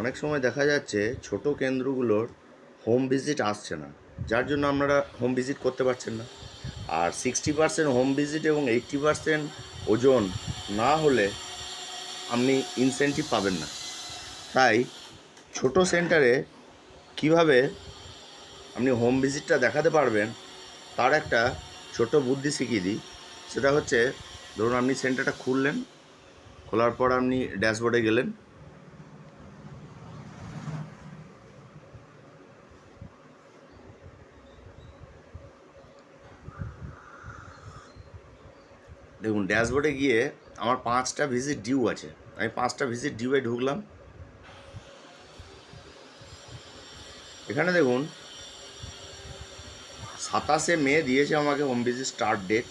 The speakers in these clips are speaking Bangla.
অনেক সময় দেখা যাচ্ছে ছোট কেন্দ্রগুলোর হোম ভিজিট আসছে না, যার জন্য আপনারা হোম ভিজিট করতে পারছেন না। আর সিক্সটি পার্সেন্ট হোম ভিজিট এবং এইট্টি পার্সেন্ট ওজন না হলে আপনি ইনসেন্টিভ পাবেন না। তাই ছোট সেন্টারে কীভাবে আপনি হোম ভিজিটটা দেখাতে পারবেন, তার একটা ছোট বুদ্ধি শিখিয়ে দিই। সেটা হচ্ছে, ধরুন আপনি সেন্টারটা খুললেন, খোলার পর আপনি ড্যাশবোর্ডে গেলেন দেখুন ড্যাশবোর্ডে গিয়ে আমার পাঁচটা ভিজিট ডিউ আছে। আমি পাঁচটা ভিজিট ডিউয়ে ঢুকলাম। এখানে দেখুন, সাতাশে মে দিয়েছে আমাকে হোম ভিজিট স্টার্ট ডেট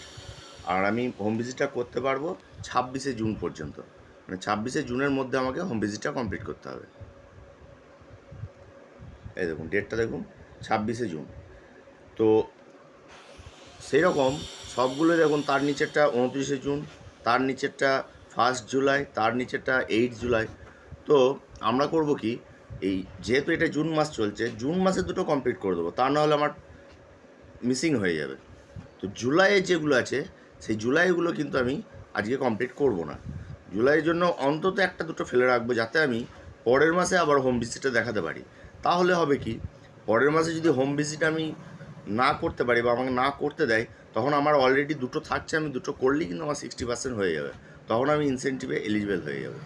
আর আমি হোম ভিজিটটা করতে পারব ছাব্বিশে জুন পর্যন্ত। মানে ছাব্বিশে জুনের মধ্যে আমাকে হোম ভিজিটটা কমপ্লিট করতে হবে। এই দেখুন ডেটটা দেখুন, ছাব্বিশে জুন। তো সেই রকম সবগুলো দেখুন, তার নিচেরটা উনত্রিশে জুন, তার নিচেরটা ফার্স্ট জুলাই, তার নিচেরটা এইট জুলাই। তো আমরা করব কি, এই যেহেতু এটা জুন মাস চলছে, জুন মাসে দুটো কমপ্লিট করে দেবো, তা নাহলে আমার মিসিং হয়ে যাবে। তো জুলাইয়ের যেগুলো আছে, সেই জুলাইগুলো কিন্তু আমি আজকে কমপ্লিট করব না। জুলাইয়ের জন্য অন্তত একটা দুটো ফেলে রাখব, যাতে আমি পরের মাসে আবার হোম ভিজিটটা দেখাতে পারি। তাহলে হবে কি, পরের মাসে যদি হোম ভিজিট আমি না করতে পারি বা আমাকে না করতে দেয়, তখন আমার অলরেডি দুটো থাকছে, আমি দুটো করলেই কিন্তু আমার সিক্সটি পার্সেন্ট হয়ে যাবে। তখন আমি ইনসেন্টিভে এলিজিবেল হয়ে যাবে।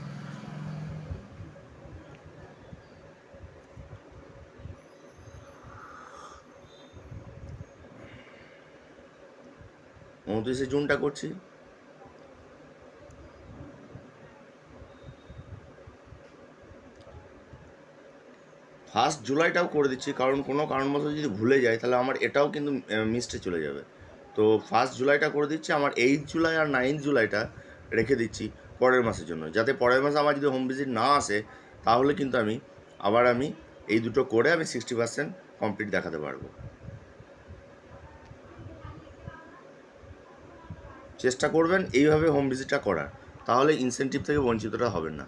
উনত্রিশে জুনটা করছি। ফার্স্ট জুলাইটাও করে দিচ্ছি, কারণ কোনো কারণবশত যদি ভুলে যাই, তাহলে আমার এটাও কিন্তু মিসটে চলে যাবে। তো ফার্স্ট জুলাইটা করে দিচ্ছি, আমার এইট জুলাই আর নাইন্থ জুলাইটা রেখে দিচ্ছি পরের মাসের জন্য। যাতে পরের মাসে আমার যদি হোম ভিজিট না আসে, তাহলে কিন্তু আমি, আবার আমি এই দুটো করে আমি সিক্সটি পার্সেন্ট কমপ্লিট দেখাতে পারব। চেষ্টা করবেন এইভাবে হোম ভিজিটটা করার, তাহলে ইনসেন্টিভ থেকে বঞ্চিতটা হবেন না।